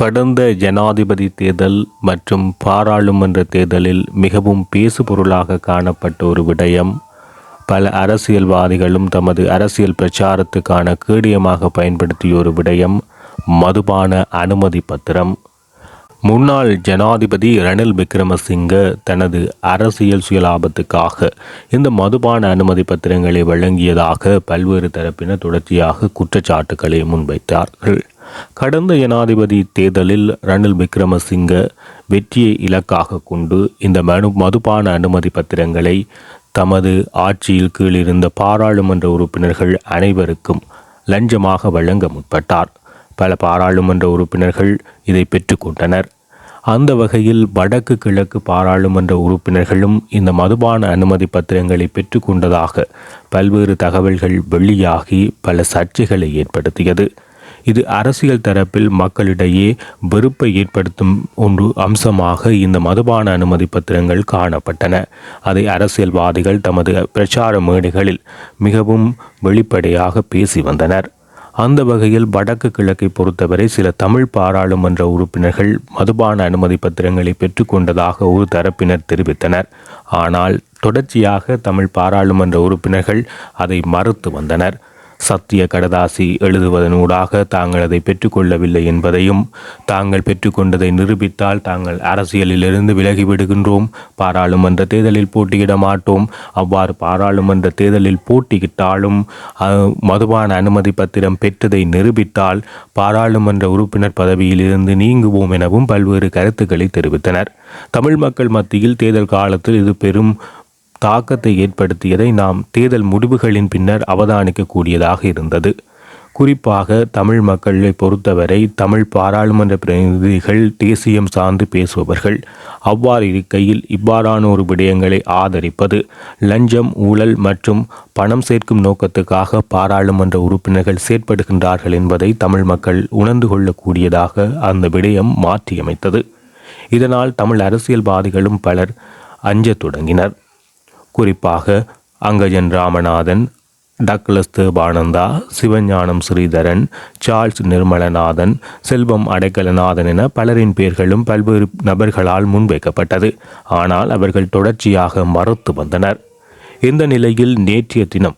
கடந்த ஜனாதிபதி தேர்தல் மற்றும் பாராளுமன்ற தேர்தலில் மிகவும் பேசுபொருளாக காணப்பட்ட ஒரு விடயம். பல அரசியல்வாதிகளும் தமது அரசியல் பிரச்சாரத்துக்கான கேடியமாக பயன்படுத்திய ஒரு விடயம் மதுபான அனுமதி பத்திரம். முன்னாள் ஜனாதிபதி ரணில் விக்ரமசிங்க தனது அரசியல் சுயலாபத்துக்காக இந்த மதுபான அனுமதி பத்திரங்களை வழங்கியதாக பல்வேறு தரப்பினர் தொடர்ச்சியாக குற்றச்சாட்டுக்களை முன்வைத்தார்கள். கடந்த ஜனாதிபதி தேர்தலில் ரணில் விக்ரமசிங்க வெற்றியை இலக்காக கொண்டு இந்த மனு மதுபான அனுமதி பத்திரங்களை தமது ஆட்சியில் கீழ் இருந்த பாராளுமன்ற உறுப்பினர்கள் அனைவருக்கும் லஞ்சமாக வழங்க முற்பட்டார். பல பாராளுமன்ற உறுப்பினர்கள் இதை பெற்றுக்கொண்டனர் அந்த வகையில் வடக்கு கிழக்கு பாராளுமன்ற உறுப்பினர்களும் இந்த மதுபான அனுமதி பத்திரங்களை பெற்றுக்கொண்டதாக பல்வேறு தகவல்கள் வெளியாகி பல சர்ச்சைகளை ஏற்படுத்தியது. இது அரசியல் தரப்பில் மக்களிடையே வெறுப்பை ஏற்படுத்தும் ஒன்று அம்சமாக இந்த மதுபான அனுமதி பத்திரங்கள் காணப்பட்டன. அதை அரசியல்வாதிகள் தமது பிரச்சார மேடைகளில் மிகவும் வெளிப்படையாக பேசி வந்தனர். அந்த வகையில் வடக்கு கிழக்கை பொறுத்தவரை சில தமிழ் பாராளுமன்ற உறுப்பினர்கள் மதுபான அனுமதி பத்திரங்களை பெற்றுக்கொண்டதாக ஒரு தரப்பினர் தெரிவித்தனர். ஆனால் தொடர்ச்சியாக தமிழ் பாராளுமன்ற உறுப்பினர்கள் அதை மறுத்து வந்தனர். சத்திய கடதாசி எழுதுவதனூடாக தாங்கள் அதை பெற்றுக்கொள்ளவில்லை என்பதையும் தாங்கள் பெற்றுக்கொண்டதை நிரூபித்தால் தாங்கள் அரசியலிலிருந்து விலகிவிடுகின்றோம். பாராளுமன்ற தேர்தலில் போட்டியிட மாட்டோம். அவ்வாறு பாராளுமன்ற தேர்தலில் போட்டியிட்டாலும் மதுபான அனுமதி பத்திரம் பெற்றதை நிரூபித்தால் பாராளுமன்ற உறுப்பினர் பதவியில் இருந்து நீங்குவோம் எனவும் பல்வேறு கருத்துக்களை தெரிவித்தனர். தமிழ் மக்கள் மத்தியில் தேர்தல் காலத்தில் இது பெரும் தாக்கத்தை ஏற்படுத்தியதை நாம் தேர்தல் முடிவுகளின் பின்னர் அவதானிக்கக்கூடியதாக இருந்தது. குறிப்பாக தமிழ் மக்களை பொறுத்தவரை தமிழ் பாராளுமன்ற பிரதிநிதிகள் தேசியம் சார்ந்து பேசுபவர்கள் அவ்வாறு இருக்கையில் இவ்வாறான ஒரு விடயங்களை ஆதரிப்பது லஞ்சம் ஊழல் மற்றும் பணம் சேர்க்கும் நோக்கத்துக்காக பாராளுமன்ற உறுப்பினர்கள் செயற்படுகின்றார்கள் என்பதை தமிழ் மக்கள் உணர்ந்து கொள்ளக்கூடியதாக அந்த விடயம் மாற்றியமைத்தது. இதனால் தமிழ் அரசியல்வாதிகளும் பலர் அஞ்சத் தொடங்கினர். குறிப்பாக அங்கஜன் ராமநாதன் டக்ளஸ் தேபானந்தா சிவஞானம் ஸ்ரீதரன் சார்ல்ஸ் நிர்மலநாதன் செல்வம் அடைக்கலநாதன் என பலரின் பெயர்களும் பல்வேறு நபர்களால் முன்வைக்கப்பட்டது. ஆனால் அவர்கள் தொடர்ச்சியாக மறுத்து வந்தனர். இந்த நிலையில் நேற்றைய தினம்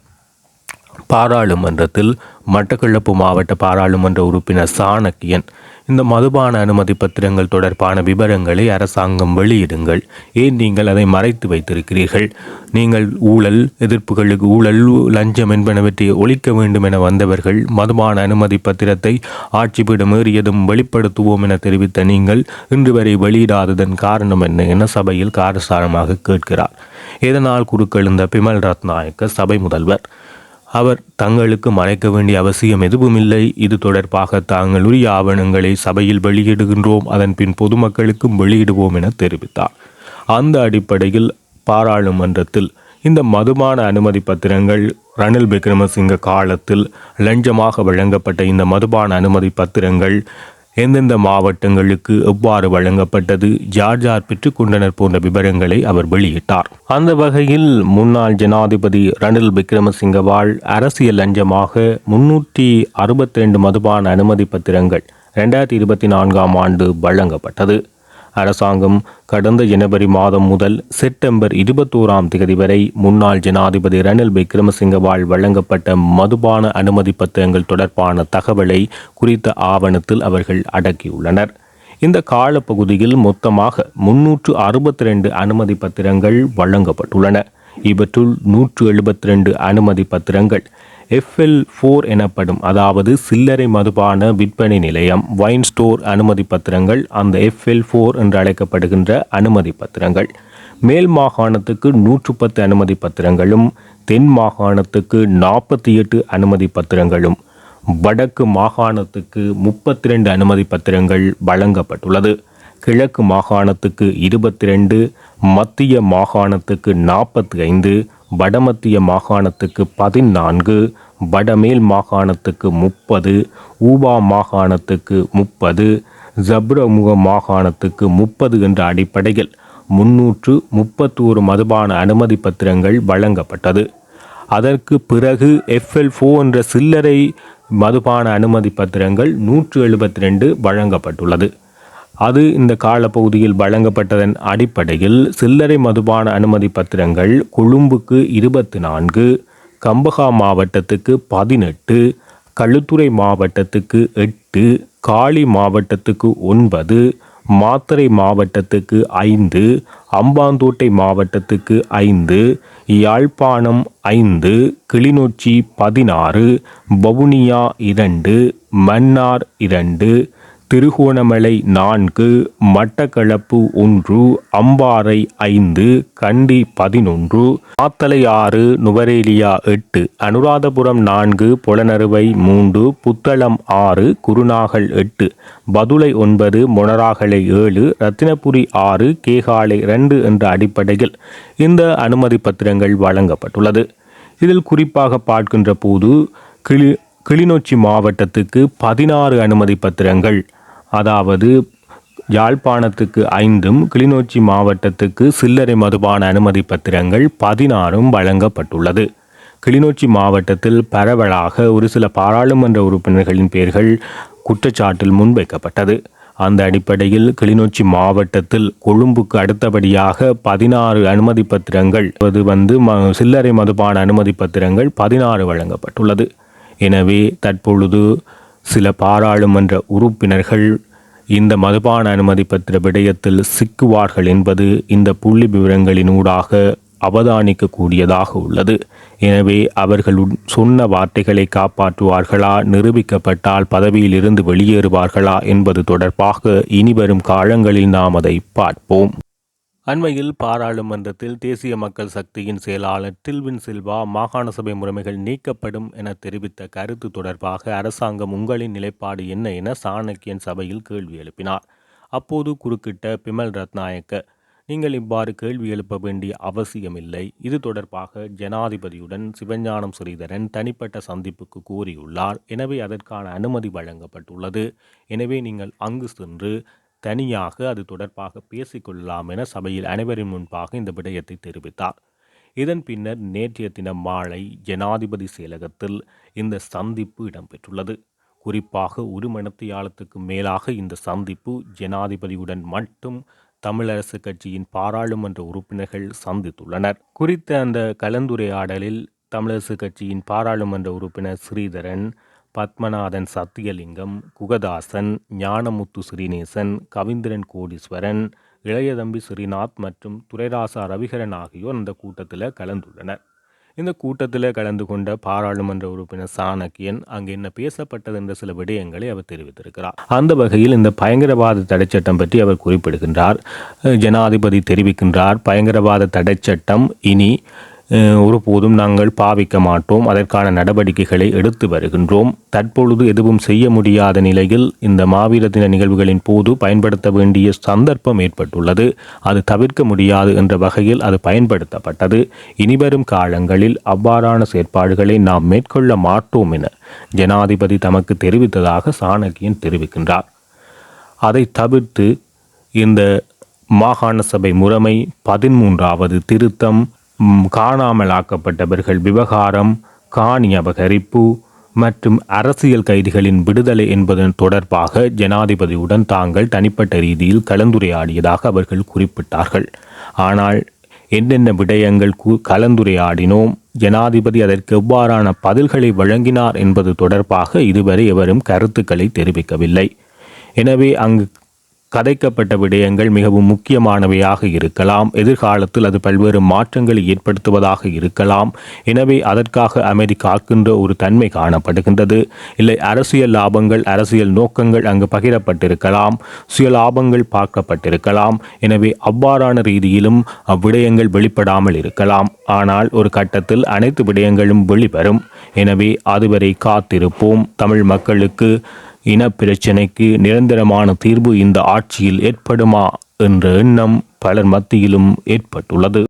பாராளுமன்றத்தில் மட்டக்களப்பு மாவட்ட பாராளுமன்ற உறுப்பினர் சாணக்கியன் இந்த மதுபான அனுமதி பத்திரங்கள் தொடர்பான விவரங்களை அரசாங்கம் வெளியிடுங்கள். ஏன் நீங்கள் அதை மறைத்து வைத்திருக்கிறீர்கள்? நீங்கள் ஊழல் எதிர்ப்புகளுக்கு ஊழல் லஞ்சம் என்பனவற்றை ஒழிக்க வேண்டும் என வந்தவர்கள் மதுபான அனுமதி பத்திரத்தை ஆட்சிப்பிடம் ஏறியதும் வெளிப்படுத்துவோம் என தெரிவித்த நீங்கள் இன்று வரை வெளியிடாததன் காரணம் என்ன என சபையில் காரசாரமாக கேட்கிறார். இதனால் குறுக்கெழுந்த பிமல் ரத்நாயக்க சபை முதல்வர். அவர் தங்களுக்கு மறைக்க வேண்டிய அவசியம் எதுவுமில்லை. இது தொடர்பாக தாங்கள் உரிய ஆவணங்களை சபையில் வெளியிடுகின்றோம். அதன் பின் பொதுமக்களுக்கும் வெளியிடுவோம் என தெரிவித்தார். அந்த அடிப்படையில் பாராளுமன்றத்தில் இந்த மதுபான அனுமதி பத்திரங்கள் ரணில் விக்ரமசிங்க காலத்தில் லஞ்சமாக வழங்கப்பட்ட இந்த மதுபான அனுமதி பத்திரங்கள் எந்தெந்த மாவட்டங்களுக்கு எவ்வாறு வழங்கப்பட்டது ஜார் ஜார் பெற்றுக்கொண்டனர் போன்ற விவரங்களை அவர் வெளியிட்டார். அந்த வகையில் முன்னாள் ஜனாதிபதி ரணில் விக்ரமசிங்கவால் அரசியல் லஞ்சமாக முன்னூற்றி அறுபத்தி ரெண்டு மதுபான அனுமதி பத்திரங்கள் ரெண்டாயிரத்தி இருபத்தி நான்காம் ஆண்டு வழங்கப்பட்டது. அரசாங்கம் கடந்த ஜனவரி மாதம் முதல் செப்டம்பர் இருபத்தோராம் தேதி வரை முன்னாள் ஜனாதிபதி ரணில் விக்ரமசிங்கவால் வழங்கப்பட்ட மதுபான அனுமதி பத்திரங்கள் தொடர்பான தகவலை குறித்த ஆவணத்தில் அவர்கள் அடக்கியுள்ளனர். இந்த காலப்பகுதியில் மொத்தமாக முன்னூற்று அறுபத்தி ரெண்டு அனுமதி பத்திரங்கள் வழங்கப்பட்டுள்ளன. இவற்றுள் நூற்று எழுபத்தி ரெண்டு அனுமதி பத்திரங்கள் எஃப்எல் ஃபோர் எனப்படும் அதாவது சில்லறை மதுபான விற்பனை நிலையம் வைன் ஸ்டோர் அனுமதி பத்திரங்கள் அந்த எஃப்எல் ஃபோர் என்று அழைக்கப்படுகின்ற அனுமதி பத்திரங்கள். மேல் மாகாணத்துக்கு நூற்று பத்து அனுமதி பத்திரங்களும் தென் மாகாணத்துக்கு நாற்பத்தி எட்டு அனுமதி பத்திரங்களும். வடக்கு மாகாணத்துக்கு முப்பத்தி ரெண்டு அனுமதி பத்திரங்கள் வழங்கப்பட்டுள்ளது. கிழக்கு மாகாணத்துக்கு இருபத்தி ரெண்டு மத்திய மாகாணத்துக்கு நாற்பத்தி ஐந்து வடமத்திய மாகாணத்துக்கு பதினான்கு வடமேல் மாகாணத்துக்கு முப்பது ஊபா மாகாணத்துக்கு முப்பது ஜப்ரமுக மாகாணத்துக்கு முப்பது என்ற அடிப்படையில் முன்னூற்று முப்பத்தோரு மதுபான அனுமதி பத்திரங்கள் வழங்கப்பட்டது. அதற்கு பிறகு எஃப்எல் ஃபோ என்ற சில்லறை மதுபான அனுமதி பத்திரங்கள் நூற்று எழுபத்தி ரெண்டு வழங்கப்பட்டுள்ளது. அது இந்த காலப்பகுதியில் வழங்கப்பட்டதன் அடிப்படையில் சில்லறை மதுபான அனுமதி பத்திரங்கள் கொழும்புக்கு இருபத்தி நான்கு கம்பகா மாவட்டத்துக்கு பதினெட்டு களுத்துறை மாவட்டத்துக்கு எட்டு காளி மாவட்டத்துக்கு ஒன்பது மாத்தறை மாவட்டத்துக்கு ஐந்து அம்பாந்தோட்டை மாவட்டத்துக்கு ஐந்து யாழ்ப்பாணம் ஐந்து கிளிநொச்சி பதினாறு வவுனியா இரண்டு மன்னார் இரண்டு திருகோணமலை நான்கு மட்டக்களப்பு ஒன்று அம்பாறை ஐந்து கண்டி பதினொன்று மாத்தலை ஆறு நுவரேலியா எட்டு அனுராதபுரம் நான்கு புலனறுவை மூன்று புத்தளம் ஆறு குருநாகல் எட்டு பதுளை ஒன்பது மொனராகலை ஏழு ரத்தினபுரி ஆறு கேகாலை இரண்டு என்ற அடிப்படையில் இந்த அனுமதி பத்திரங்கள் வழங்கப்பட்டுள்ளது. இதில் குறிப்பாக பார்க்கின்ற போது கிளி கிளிநொச்சி மாவட்டத்துக்கு பதினாறு அனுமதி பத்திரங்கள் அதாவது யாழ்ப்பாணத்துக்கு ஐந்தும் கிளிநொச்சி மாவட்டத்துக்கு சில்லறை மதுபான அனுமதி பத்திரங்கள் பதினாறும் வழங்கப்பட்டுள்ளது. கிளிநொச்சி மாவட்டத்தில் பரவலாக ஒரு சில பாராளுமன்ற உறுப்பினர்களின் பெயர்கள் குற்றச்சாட்டில் முன்வைக்கப்பட்டது. அந்த அடிப்படையில் கிளிநொச்சி மாவட்டத்தில் கொழும்புக்கு அடுத்தபடியாக பதினாறு அனுமதி பத்திரங்கள் அது வந்து சில்லறை மதுபான அனுமதி பத்திரங்கள் பதினாறு வழங்கப்பட்டுள்ளது. எனவே தற்பொழுது சில பாராளுமன்ற உறுப்பினர்கள் இந்த மதுபான அனுமதி பத்திர விடயத்தில் சிக்குவார்கள் என்பது இந்த புள்ளி விவரங்களினூடாக அவதானிக்கக்கூடியதாக உள்ளது. எனவே அவர்கள் சொன்ன வார்த்தைகளை காப்பாற்றுவார்களா நிரூபிக்கப்பட்டால் பதவியில் இருந்து வெளியேறுவார்களா என்பது தொடர்பாக இனிவரும் காலங்களில் நாம் அதை பார்ப்போம். அண்மையில் பாராளுமன்றத்தில் தேசிய மக்கள் சக்தியின் செயலாளர் டில்வின் சில்வா மாகாண சபை முறைமைகள் நீக்கப்படும் என தெரிவித்த கருத்து தொடர்பாக அரசாங்கம் உங்களின் நிலைப்பாடு என்ன என சாணக்கியன் சபையில் கேள்வி எழுப்பினார். அப்போது குறுக்கிட்ட பிமல் ரத்நாயக்க நீங்கள் இவ்வாறு கேள்வி எழுப்ப வேண்டிய அவசியமில்லை. இது தொடர்பாக ஜனாதிபதியுடன் சிவஞானம் ஸ்ரீதரன் தனிப்பட்ட சந்திப்புக்கு கூறியுள்ளார். எனவே அதற்கான அனுமதி வழங்கப்பட்டுள்ளது. எனவே நீங்கள் அங்கு சென்று தனியாக அது தொடர்பாக பேசிக்கொள்ளலாம் என சபையில் அனைவரின் முன்பாக இந்த விடயத்தை தெரிவித்தார். இதன் பின்னர் நேற்றைய தினம் மாலை ஜனாதிபதி செயலகத்தில் இந்த சந்திப்பு இடம்பெற்றுள்ளது. குறிப்பாக ஒரு மணத்தியாலத்துக்கு மேலாக இந்த சந்திப்பு ஜனாதிபதியுடன் மட்டும் தமிழரசு கட்சியின் பாராளுமன்ற உறுப்பினர்கள் சந்தித்துள்ளனர். குறித்த அந்த கலந்துரையாடலில் தமிழரசு கட்சியின் பாராளுமன்ற உறுப்பினர் ஸ்ரீதரன் பத்மநாதன் சத்தியலிங்கம் குகதாசன் ஞானமுத்து ஸ்ரீநேசன் கவிந்திரன் கோடீஸ்வரன் இளையதம்பி ஸ்ரீநாத் மற்றும் துரைராசா ரவிகரன் ஆகியோர் அந்த கூட்டத்தில் கலந்துள்ளனர். இந்த கூட்டத்தில் கலந்து கொண்ட பாராளுமன்ற உறுப்பினர் சாணக்கியன் அங்கு என்ன பேசப்பட்டது என்ற சில விடயங்களை அவர் தெரிவித்திருக்கிறார். அந்த வகையில் இந்த பயங்கரவாத தடைச்சட்டம் பற்றி அவர் குறிப்பிடுகின்றார். ஜனாதிபதி தெரிவிக்கின்றார். பயங்கரவாத தடைச்சட்டம் இனி ஒருபோதும் நாங்கள் பாவிக்க மாட்டோம். அதற்கான நடவடிக்கைகளை எடுத்து வருகின்றோம். தற்பொழுது எதுவும் செய்ய முடியாத நிலையில் இந்த மாவீர தின நிகழ்வுகளின் போது பயன்படுத்த வேண்டிய சந்தர்ப்பம் ஏற்பட்டுள்ளது. அது தவிர்க்க முடியாது என்ற வகையில் அது பயன்படுத்தப்பட்டது. இனிவரும் காலங்களில் அவ்வாறான செயற்பாடுகளை நாம் மேற்கொள்ள மாட்டோம் என ஜனாதிபதி தமக்கு தெரிவித்ததாக சாணக்கியன் தெரிவிக்கின்றார். அதை தவிர்த்து இந்த மாகாண சபை முறைமை பதிமூன்றாவது திருத்தம் காணாமல் ஆக்கப்பட்டவர்கள் விவகாரம் காணி அபகரிப்பு மற்றும் அரசியல் கைதிகளின் விடுதலை என்பதன் தொடர்பாக ஜனாதிபதியுடன் தாங்கள் தனிப்பட்ட ரீதியில் கலந்துரையாடியதாக அவர்கள் குறிப்பிட்டார்கள். ஆனால் என்னென்ன விடயங்கள் கலந்துரையாடினோம் ஜனாதிபதி அதற்கு எவ்வாறான பதில்களை வழங்கினார் என்பது தொடர்பாக இதுவரை எவரும் கருத்துக்களை தெரிவிக்கவில்லை. எனவே அங்கு கதைக்கப்பட்ட விடயங்கள் மிகவும் முக்கியமானவையாக இருக்கலாம். எதிர்காலத்தில் அது பல்வேறு மாற்றங்களை ஏற்படுத்துவதாக இருக்கலாம். எனவே அதற்காக அமெரிக்காக்கின்ற ஒரு தன்மை காணப்படுகின்றது. இல்லை அரசியல் லாபங்கள் அரசியல் நோக்கங்கள் அங்கு பகிரப்பட்டிருக்கலாம். சுய லாபங்கள் பார்க்கப்பட்டிருக்கலாம். எனவே அவ்வாறான ரீதியிலும் அவ்விடயங்கள் வெளிப்படாமல் இருக்கலாம். ஆனால் ஒரு கட்டத்தில் அனைத்து விடயங்களும் வெளிவரும். எனவே அதுவரை காத்திருப்போம். தமிழ் மக்களுக்கு இனப்பிரச்சினைக்கு நிரந்தரமான தீர்வு இந்த ஆட்சியில் ஏற்படுமா என்ற எண்ணம் பலர் மத்தியிலும் ஏற்பட்டுள்ளது.